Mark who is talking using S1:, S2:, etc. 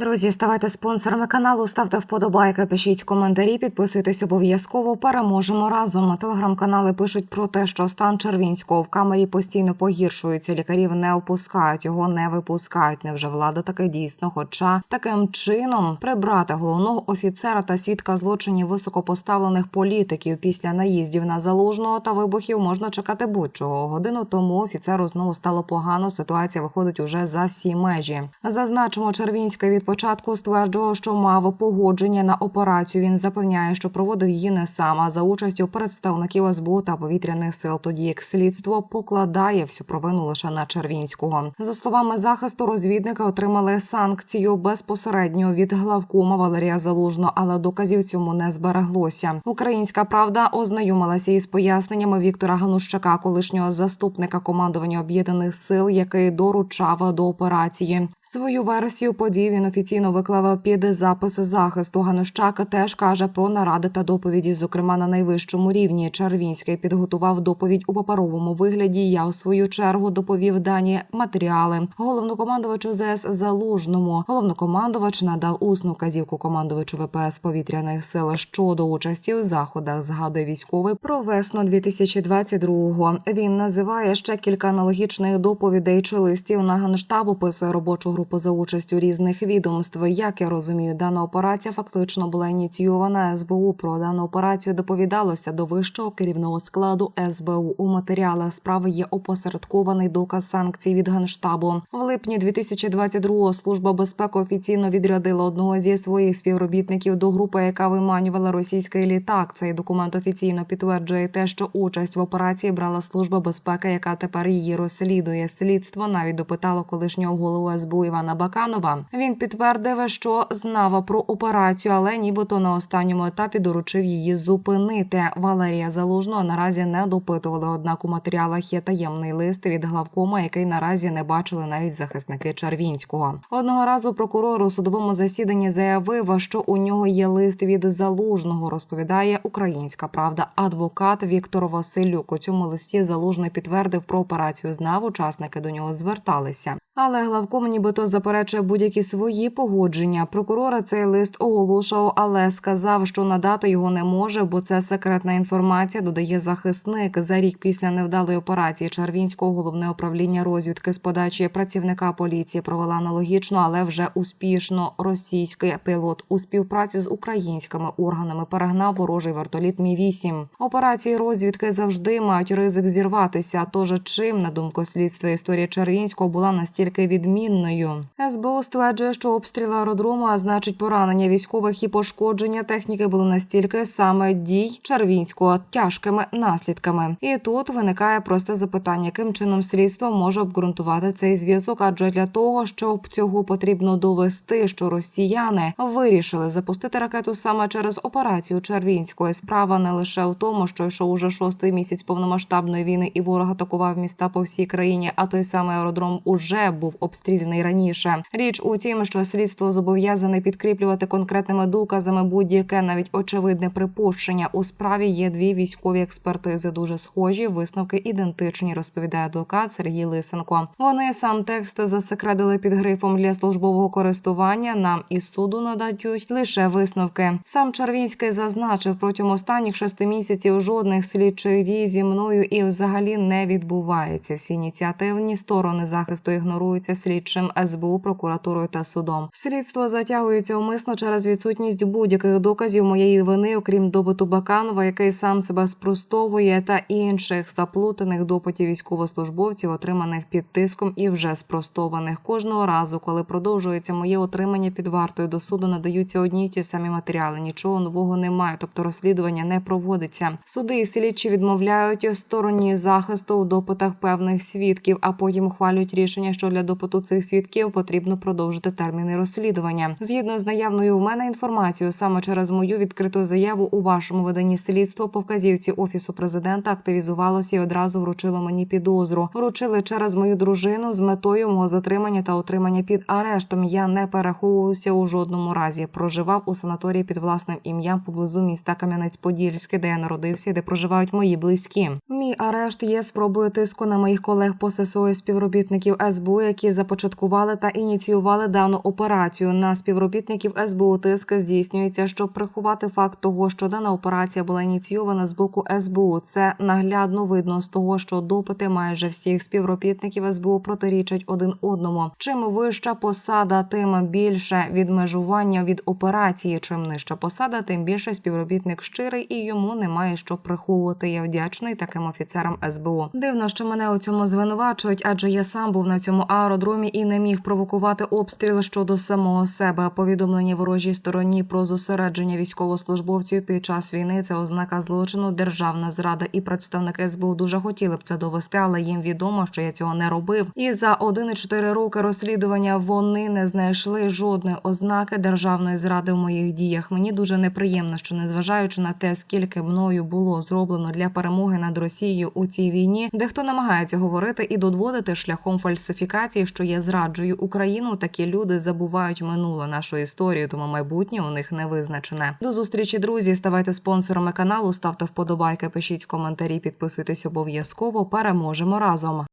S1: Друзі, ставайте спонсорами каналу, ставте вподобайки, пишіть коментарі, підписуйтесь обов'язково. Переможемо разом. Телеграм-канали пишуть про те, що стан Червінського в камері постійно погіршується. Лікарів не опускають, його не випускають. Невже влада таке дійсно? Хоча таким чином прибрати головного офіцера та свідка злочинів високопоставлених політиків після наїздів на залужного та вибухів можна чекати будь-чого. Годину тому офіцеру знову стало погано. Ситуація виходить уже за всі межі. Зазначимо, Червінський від початку стверджував, що мав погодження на операцію. Він запевняє, що проводив її не сам, а за участю представників СБУ та повітряних сил. Тоді як слідство покладає всю провину лише на Червінського. За словами захисту, розвідники отримали санкцію безпосередньо від главкома Валерія Залужного, але доказів цьому не збереглося. Українська правда ознайомилася із поясненнями Віктора Ганущака, колишнього заступника командування об'єднаних сил, який доручав до операції. Свою версію подій він офіційно виклав під запис захисту. Ганущак теж каже про наради та доповіді, зокрема на найвищому рівні. Червінський підготував доповідь у паперовому вигляді. Я у свою чергу доповів дані матеріали. Головнокомандувачу ЗС Залужному. Головнокомандувач надав усну вказівку командувачу ВПС повітряних сил щодо участі у заходах. Згадує військовий про весну 2022-го. Він називає ще кілька аналогічних доповідей чи листів на генштаб описує робочу групу за участю різних відомств. Як я розумію, дана операція фактично була ініційована СБУ. Про дану операцію доповідалося до вищого керівного складу СБУ. У матеріалах справи є опосередкований доказ санкцій від генштабу. В липні 2022-го служба безпеки офіційно відрядила одного зі своїх співробітників до групи, яка виманювала російський літак. Цей документ офіційно підтверджує те, що участь в операції брала служба безпеки, яка тепер її розслідує. Слідство навіть допитало колишнього голову СБУ Івана Баканова. Він підтвердив, що знав про операцію, але нібито на останньому етапі доручив її зупинити. Валерія Залужного наразі не допитували. Однак у матеріалах є таємний лист від главкома, який наразі не бачили навіть захисники Червінського. Одного разу прокурор у судовому засіданні заявив, що у нього є лист від залужного. Розповідає Українська правда. Адвокат Віктор Василюк. У цьому листі залужний підтвердив про операцію. Знав, учасники до нього зверталися. Але главком нібито заперечує будь-які свої погодження. Прокурора цей лист оголошував, але сказав, що надати його не може, бо це секретна інформація. Додає захисник за рік після невдалої операції Червінського головне управління розвідки з подачі працівника поліції провела аналогічно, але вже успішно. Російський пілот у співпраці з українськими органами перегнав ворожий вертоліт Мі 8 Операції розвідки завжди мають ризик зірватися. Тож чим на думку слідства історія Червінського була настільки відмінною. СБУ стверджує, що обстріл аеродрому, а значить поранення військових і пошкодження техніки були настільки саме дій Червінського тяжкими наслідками. І тут виникає просте запитання, яким чином слідство може обґрунтувати цей зв'язок, адже для того, щоб цього потрібно довести, що росіяни вирішили запустити ракету саме через операцію Червінської. Справа не лише в тому, що йшов уже шостий місяць повномасштабної війни, і ворог атакував міста по всій країні. А той самий аеродром уже був обстріляний раніше. Річ у тім, що слідство зобов'язане підкріплювати конкретними доказами будь-яке навіть очевидне припущення. У справі є дві військові експертизи, дуже схожі. Висновки ідентичні, розповідає адвокат Сергій Лисенко. Вони сам текст засекредили під грифом для службового користування. Нам із суду нададуть лише висновки. Сам Червінський зазначив протягом останніх шести місяців жодних слідчих дій зі мною і взагалі не відбувається. Всі ініціативні сторони захисту ігноруються слідчим СБУ, прокуратурою та судом. Слідство затягується умисно через відсутність будь-яких доказів моєї вини, окрім допиту Баканова, який сам себе спростовує, та інших заплутаних допитів військовослужбовців, отриманих під тиском і вже спростованих. Кожного разу, коли продовжується моє отримання під вартою до суду, надаються одні й ті самі матеріали. Нічого нового немає, тобто розслідування не проводиться. Суди і слідчі відмовляють стороні захисту у допитах певних свідків, а потім ухвалюють рішення, що для допиту цих свідків потрібно продовжити терміни розслідування. Згідно з наявною у мене інформацією, саме через мою відкриту заяву у вашому виданні слідство по вказівці офісу президента активізувалося і одразу вручило мені підозру. Вручили через мою дружину з метою мого затримання та отримання під арештом. Я не переховувався у жодному разі. Проживав у санаторії під власним ім'ям поблизу міста Кам'янець-Подільське, де я народився, де проживають мої близькі. Мій арешт є спробою тиску на моїх колег по ССО і співробітників СБУ, Які започаткували та ініціювали дану операцію. На співробітників СБУ тиск здійснюється, щоб приховати факт того, що дана операція була ініційована з боку СБУ. Це наглядно видно з того, що допити майже всіх співробітників СБУ протирічать один одному. Чим вища посада, тим більше відмежування від операції. Чим нижча посада, тим більше співробітник щирий і йому немає що приховувати. Я вдячний таким офіцерам СБУ. Дивно, що мене у цьому звинувачують, адже я сам був на цьому аеродромі і не міг провокувати обстріл щодо самого себе. Повідомлення ворожій стороні про зосередження військовослужбовців під час війни це ознака злочину, державна зрада і представники СБУ дуже хотіли б це довести, але їм відомо, що я цього не робив. І за 1,4 роки розслідування вони не знайшли жодної ознаки державної зради в моїх діях. Мені дуже неприємно, що незважаючи на те, скільки мною було зроблено для перемоги над Росією у цій війні, дехто намагається говорити і додводити шляхом фальсифікації, що я зраджую Україну. Такі люди забувають минуле нашу історію, тому майбутнє у них не визначене. До зустрічі, друзі. Ставайте спонсорами каналу, ставте вподобайки, пишіть коментарі, підписуйтесь обов'язково. Переможемо разом.